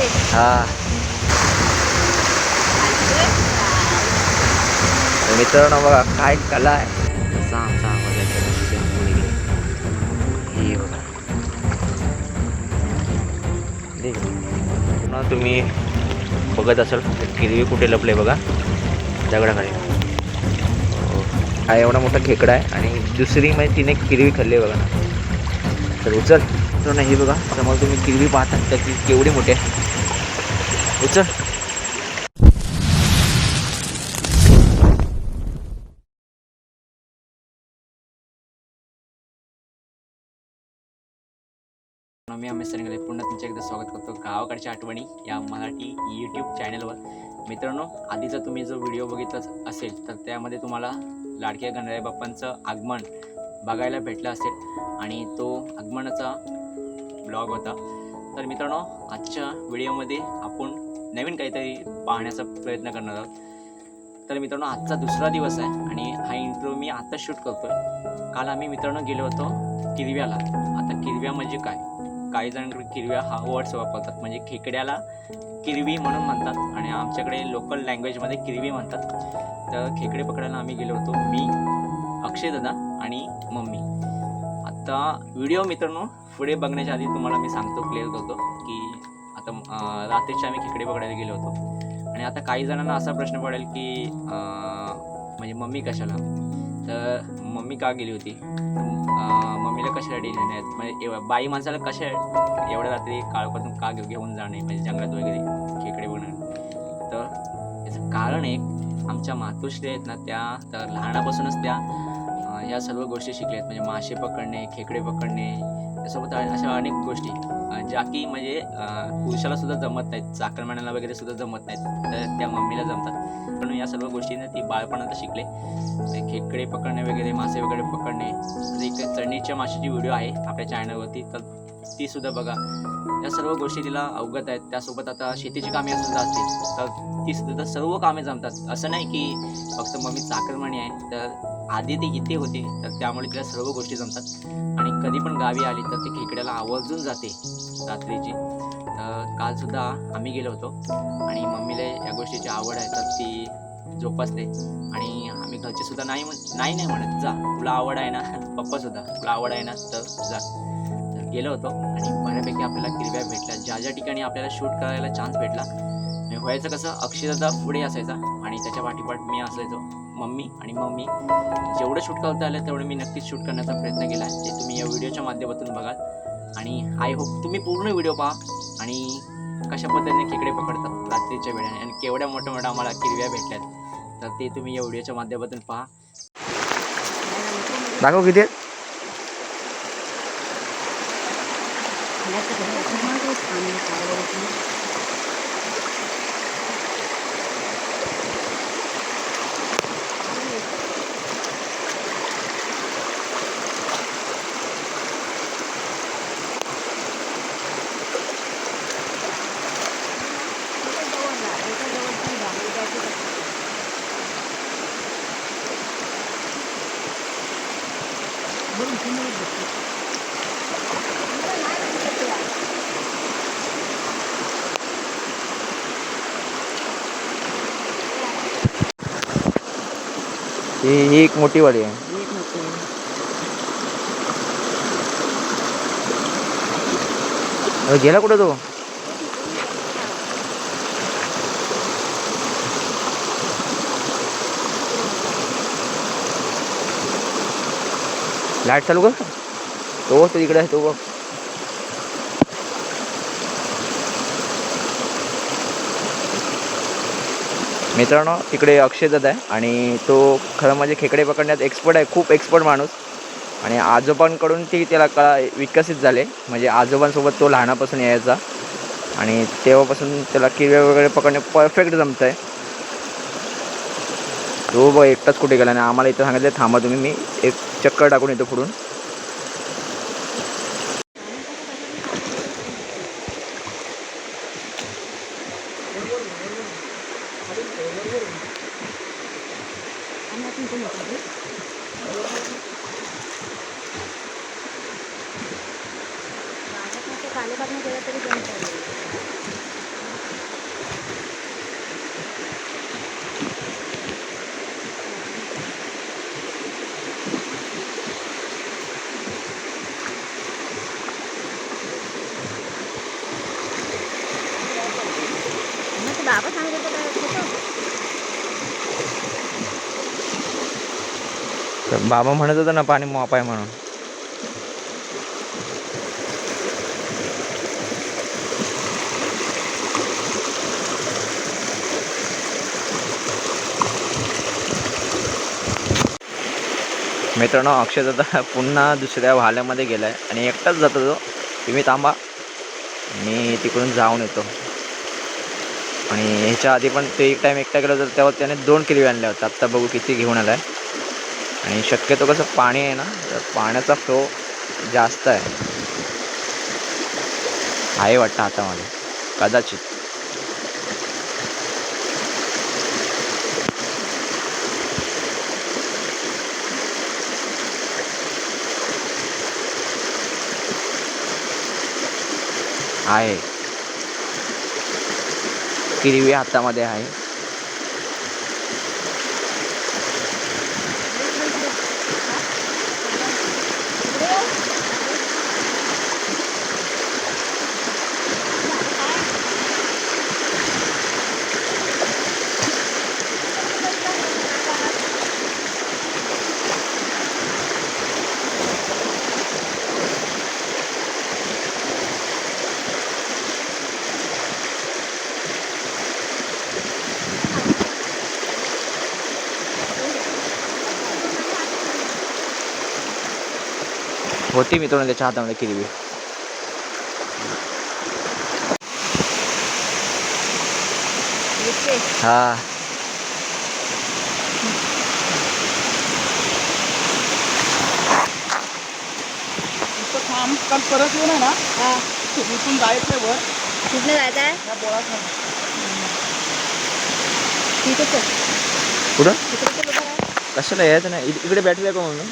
हा. मित्रांनो बघा काय कला आहे. तसा आमचा आवाज हे पुन्हा तुम्ही बघत असाल किरवी कुठे लपले बघा. दगडाखाली. हा एवढा मोठा खेकडा आहे आणि दुसरी म्हणजे तिने किरवी खाल्ली आहे बघा ना. तर उचल. तर नाही बघा. समोर तुम्ही किरवी पाहता तर ती केवढी मोठी आहे. उचल मी अमित सरंगले पुन्हा तुमच्या एकदा स्वागत करतो गावाकडच्या आठवणी या मराठी यूट्यूब चॅनलवर मित्रांनो आधीचा तुम्ही जो व्हिडिओ बघितला असेल तर त्यामध्ये तुम्हाला लाडक्या गणराय बाप्पांचं आगमन बघायला भेटलं असेल. आणि तो आगमनाचा ब्लॉग होता. तर मित्रांनो आजच्या व्हिडिओमध्ये आपण नवीन काहीतरी पाहण्याचा प्रयत्न करणार आहोत. तर मित्रांनो आजचा दुसरा दिवस आहे आणि हा इंट्रो मी आत्ता शूट करतोय. काल आम्ही मित्रांनो गेलो होतो किरव्याला. आता किरव्या म्हणजे काय? काही जणांकडे किरव्या हा वर्ड्स वापरतात. म्हणजे खेकड्याला किरवी म्हणून म्हणतात आणि आमच्याकडे लोकल लँग्वेजमध्ये किरवी म्हणतात. तर खेकडे पकडायला आम्ही गेलो होतो मी अक्षय दादा आणि मम्मी. आता व्हिडिओ मित्रांनो पुढे बघण्याच्या आधी तुम्हाला मी सांगतो क्लिअर करतो की आता रात्रीचे आम्ही खेकडे पकडायला गेलो होतो. आणि आता काही जणांना असा प्रश्न पडेल की म्हणजे मम्मी कशाला? तर मम्मी का गेली होती? मम्मीला कशाला डेली आहेत? म्हणजे बाई माणसाला कशा एवढ्या रात्री काळपासून का घेऊन जाणे? म्हणजे जंगलात वगैरे खेकडे बघणं तर याचं कारण एक आमच्या मातोश्री आहेत ना त्या तर लहानापासूनच त्या या सर्व गोष्टी शिकल्या आहेत. म्हणजे मासे पकडणे खेकडे पकडणे त्यासोबत अशा अनेक गोष्टी ज्या की म्हणजे पुरुषाला सुद्धा जमत नाहीत चाकरमानाला वगैरे सुद्धा जमत नाहीत तर त्या मम्मीला जमतात. पण या सर्व गोष्टीने ती बाळपणात शिकले. खेकडे पकडणे वगैरे मासे वगैरे पकडणे एक चढणीच्या माशाची व्हिडिओ आहे आपल्या चॅनलवरती तर ती सुद्धा बघा. या सर्व गोष्टी तिला अवगत आहेत त्यासोबत आता शेतीची कामे सुद्धा असतील तर ती सुद्धा सर्व कामे जमतात. असं नाही की फक्त मम्मी चाकरमाणी आहे तर आधी ती इथे होती तर त्यामुळे तिला सर्व गोष्टी जमतात. आणि कधी पण गावी आली तर ती खेकड्याला आवर्जून जाते रात्रीची. तर काल सुद्धा आम्ही गेलो होतो आणि मम्मीला या गोष्टीची आवड आहे तर ती जोपासते. आणि आम्ही घरचे सुद्धा नाही म्हण- नाही नाही म्हणत जा तुला आवड आहे ना? पप्पा सुद्धा तुला आवड आहे ना तर जा. तर गेलो होतो आणि बऱ्यापैकी आपल्याला किरव्या भेटल्या. ज्या ज्या ठिकाणी आपल्याला शूट करायला चान्स भेटला म्हणजे व्हायचं कसं अक्षरदा पुढे असायचा आणि त्याच्या पाठीपाठ मी असायचो. मम्मी आणि मम्मी. जेवढं शूट करता आलं तेवढं मी नक्कीच शूट करण्याचा प्रयत्न केला ते तुम्ही या व्हिडिओच्या माध्यमातून बघाल. आणि आय होप तुम्ही पूर्ण व्हिडिओ पहा आणि कशा पद्धतीने खेकडे पकडतात रात्रीच्या वेळेने. आणि केवढ्या मोठ्या मोठ्या आम्हाला किरव्या भेटल्यात. तर ते तुम्ही या व्हिडिओच्या माध्यमातून पहा. दाखव किती आहेत? ही ही एक मोठी वाली आहे अरे गेला कुठं तो? लाईट चालू कर। तो तो इकडे आहे तो बघ मित्रांनो इकडे अक्षय आहे आणि तो खरं म्हणजे खेकडे पकडण्यात एक्सपर्ट आहे खूप एक्सपर्ट माणूस. आणि आजोबांकडून ती त्याला कळा विकसित झाले. म्हणजे आजोबांसोबत तो लहानापासून यायचा. आणि तेव्हापासून त्याला किरव्या वगैरे पकडणे परफेक्ट जमत आहे तो बघ एकटाच कुठे गेला आणि आम्हाला इथं सांगितलं थांबा तुम्ही मी एक चक्कर टाकून येतो पुढून. बाबा सांगत होता काय बाबा म्हणत होता ना पाणी मॉप आहे म्हणून मित्रांनो अक्षय दादा पुन्हा दुसऱ्या भाल्यामध्ये गेलाय. आणि एकटाच जातो तो. तुम्ही थांबा. मी तिकडून जाऊन येतो. आणि ह्याच्या आधी पण ते एक टाईम एकटा केला होता तेव्हा त्याने दोन किलो आणल्या होत्या. आत्ता बघू किती घेऊन आला आहे आणि शक्यतो कसं पाणी आहे ना तर पाण्याचा फ्लो जास्त आहे. आहे वाटतं हातामध्ये. कदाचित. आहे. किरवी हातामध्ये आहे. होती मित्रांनो त्याच्या हातामध्ये किरवी. हा. काल परत येऊ ना? हा. इथून जायचंय वर. कुठनं जायचं आहे? बोळात तिथे चल कुठं. कशाला यायचं नाही? इक- इकडे बॅटरी दाखव म्हणून.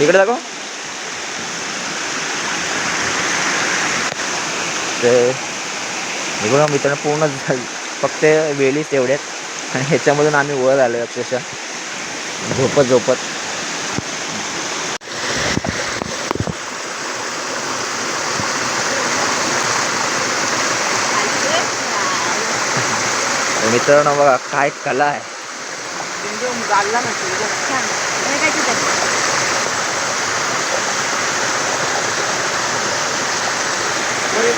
इकडे दाखव. ते बघा मित्रांनो पूर्ण फक्त वेलीच तेवढ्यात. आणि ह्याच्यामधून आम्ही वर आलो अक्षरशः. झोपत झोपत. मित्रांनो बघा काय कला आहे जागला ना शिंदे. छान. हे काय तिथे? वर ये तुला. त्यापासून तुझ्या बागेत आहे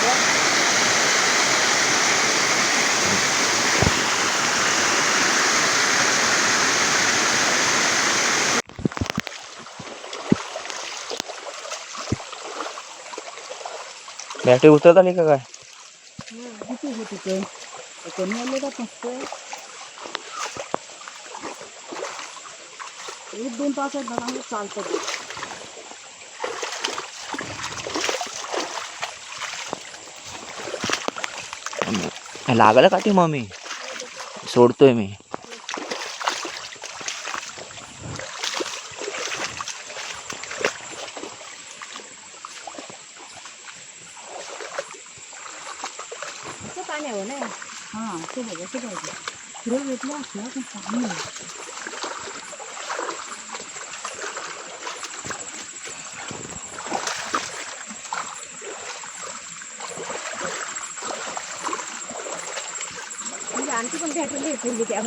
बघ. बॅटरी उतरत आली का काय किती होते ते ते कमी आले का मस्त एक दोन तास आहेत ना चांगलं चालतं ते. लागलं का ती मम्मी? सोडतोय मी. पाणी आहे हो ना? हां ते बघायचं पाहिजे फिरव भेटलं असलं पण पाणी नाही. म्हणजे आणखी पण फुलली त्या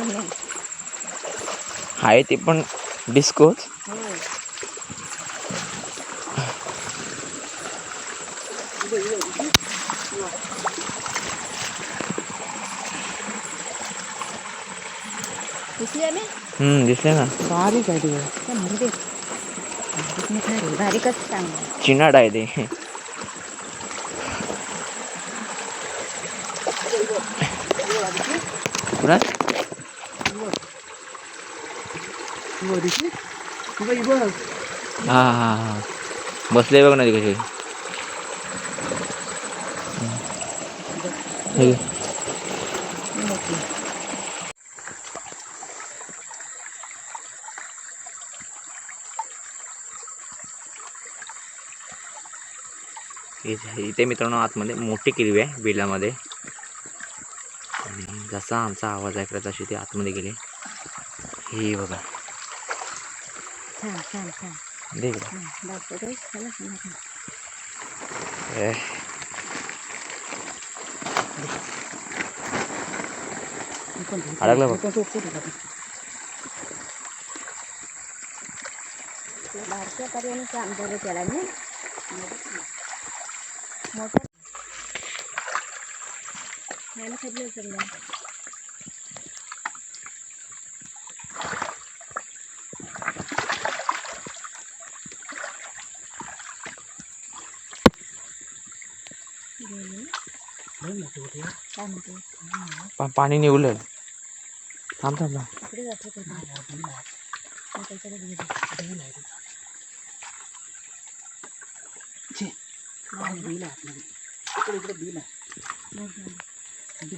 आहे ते पण डिस्कोच. हो. दिसली आम्ही हम्म दिसले ना. बारीक आहे ते. बारीकच चांगलं. चिनाड आहे ते. तुझं ही बघ हा हा हा बसले बघ ना ती हे. इथे इथे मित्रांनो आतमध्ये मोठी किरवी आहे बिलामध्ये. जसा आमचा आवाज ऐकला तशी ते आतमध्ये गेले. हे बघा. छान छान छान. दे इकडे. दाखवतोय चला नका. ए, अडकला बघ. पर्याने मोठं. खायला खाल्लं सगळं काय म्हणते पा- पाणी निघलं थांब थांब थांब. इकडे जातो का काय? मग त्याच्याकडे घेऊ दे. बरं, बरं.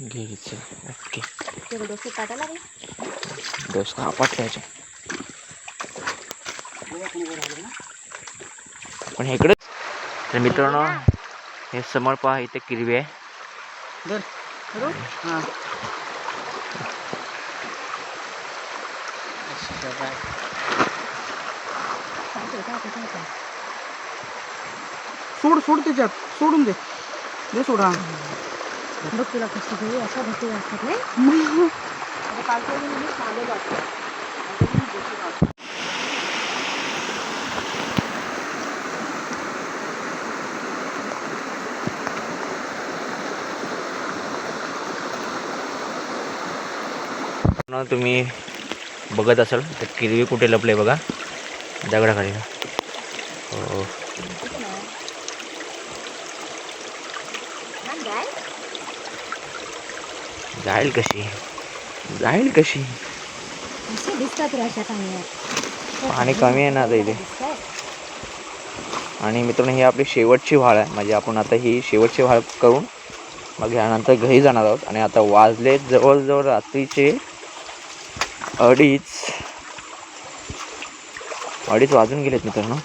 घे घे, चल ओके डोसे लागले आपटल्याचे पण इकडे तर मित्रांनो हे समोर पहा इथे किरवी आहे काय ते? सोड सोड त्याच्यात. सोडून दे. दे सोडा. बघ तुला कशी घेऊ अशा भरती असतात नाही? ना तुम्ही बघत असाल तर किरवी कुठे लपले बघा. दगडाखाली हो. जाईल कशी? जाईल कशी? दिसतात पाणी कमी आहे ना आता इथे. आणि मित्रांनो ही आपली शेवटची व्हाळ आहे. म्हणजे आपण आता ही शेवटची व्हाळ करून मग ह्यानंतर घरी जाणार आहोत. आणि आता वाजले जवळजवळ रात्रीचे अडीच. अडीच वाजून गेलेत मित्रांनो.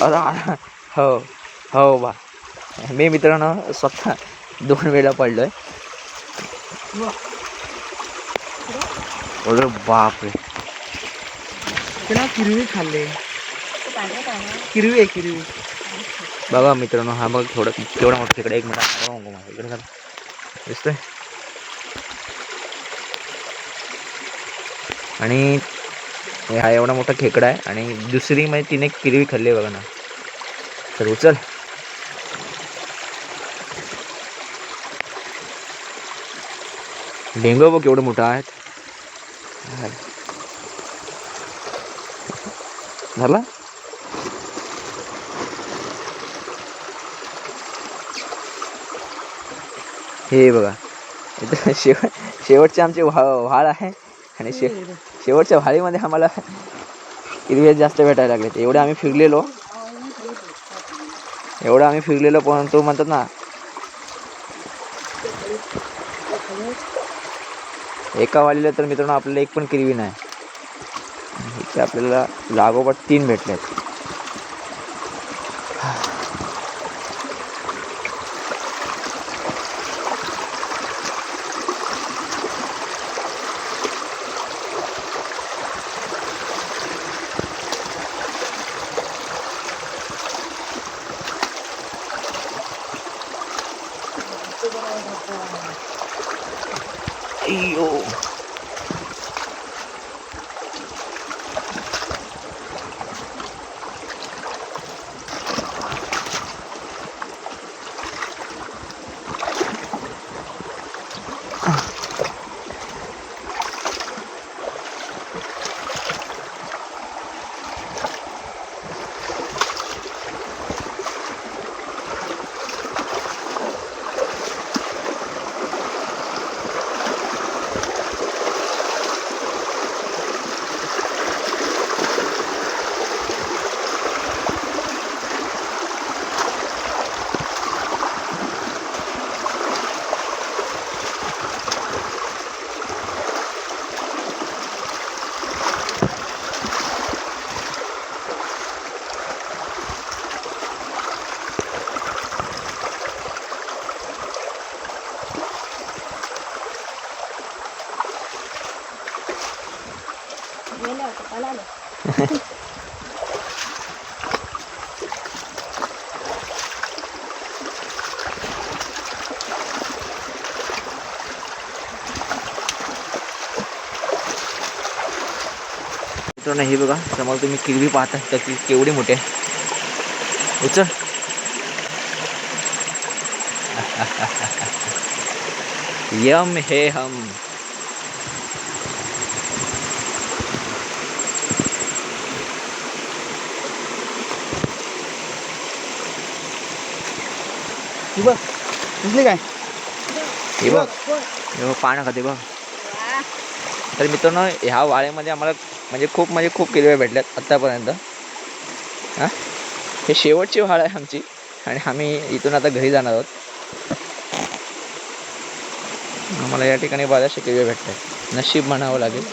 अरे हो हो बा. मी मित्रांनो स्वतः दोन वेळा पडलोय. अरे बापरे. त्याला किरवी खाल्ले. किरवी आहे किरवी. बघा मित्रांनो हा बघ थोडं केवढा मोठा तिकडे एक मिनिट इकडे जरा. दिसतोय? आणि हा एवढा मोठा खेकडा आहे आणि दुसरी म्हणजे तिने किरवी खाल्ली आहे बघा ना. तर उचल. डेंगू बघ केवढं मोठं आहेत झाला. हे बघा. इथं शेवट शेवटचे आमचे व्हा व्हाळ आहे. आणि शे शेवटच्या व्हाळीमध्ये आम्हाला हिरवे जास्त भेटायला लागले. एवढे आम्ही फिरलेलो. एवढं आम्ही फिरलेलो पण तो म्हणतात ना एका वालीला तर मित्रांनो आपल्याला एक पण किरवी नाही. इथे आपल्याला लागोपाठ तीन भेटले आहेत मित्रांनो हे बघा. समोर तुम्ही किरवी पाहता तर ती केवढी मोठी आहे. उचल. यम हे हम. बघ दिसली काय? हे बघ. पानं खाते बघ. तर मित्रांनो ह्या वाळेमध्ये आम्हाला म्हणजे खूप म्हणजे खूप किरव्या भेटल्यात आत्तापर्यंत हां? हे शेवटची वाळ आहे आमची आणि आम्ही इथून आता घरी जाणार आहोत. आम्हाला या ठिकाणी बऱ्याचशा किरव्या भेटतात नशीब म्हणावं लागेल.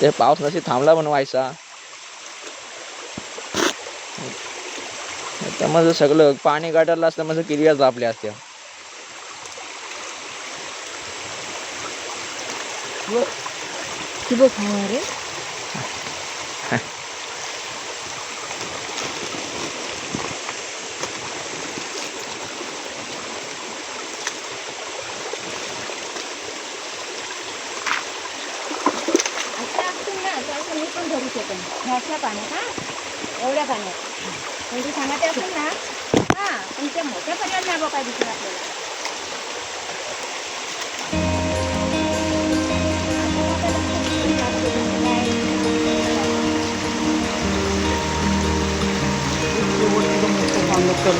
तो पाऊस नशी थांबला पण व्हायचा. त्यामध्ये सगळं पाणी गाठायला असतं माझं किरव्याच आपल्या असत्या. ती बघ रे? अशा असतील ना त्याचं मी पण धरू शकेन ह्याच्या पाण्यात हा? एवढ्या पाण्यात म्हणजे सांगायचे असेल ना हा पण त्या मोठ्या पर्याय नाही बघ काय आपल्याला. शेवटचं मोठं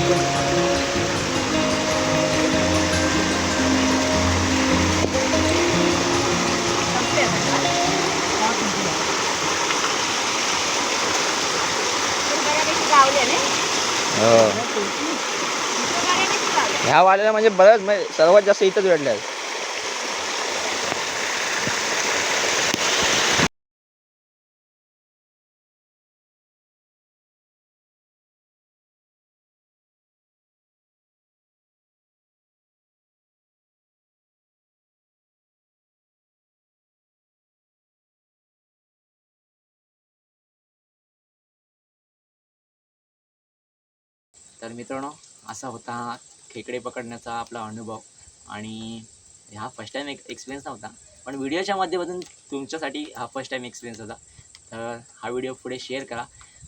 ह्या वाल्याला म्हणजे बरंच म्हणजे सर्वात जास्त इथंच भेटल्या तर मित्रांनो असा होता हा खेकडे पकडण्याचा आपला अनुभव. आणि हा फर्स्ट टाईम एक एक्सपिरियन्स नव्हता पण व्हिडिओच्या माध्यमातून तुमच्यासाठी हा फर्स्ट टाईम एक्सपिरियन्स होता. तर हा व्हिडिओ पुढे शेअर करा.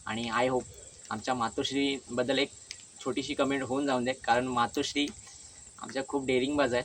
आणि आय होप आमच्या मातोश्रीबद्दल एक छोटीशी कमेंट होऊन जाऊन दे कारण मातोश्री आमच्या खूप डेअरिंगबाज आहेत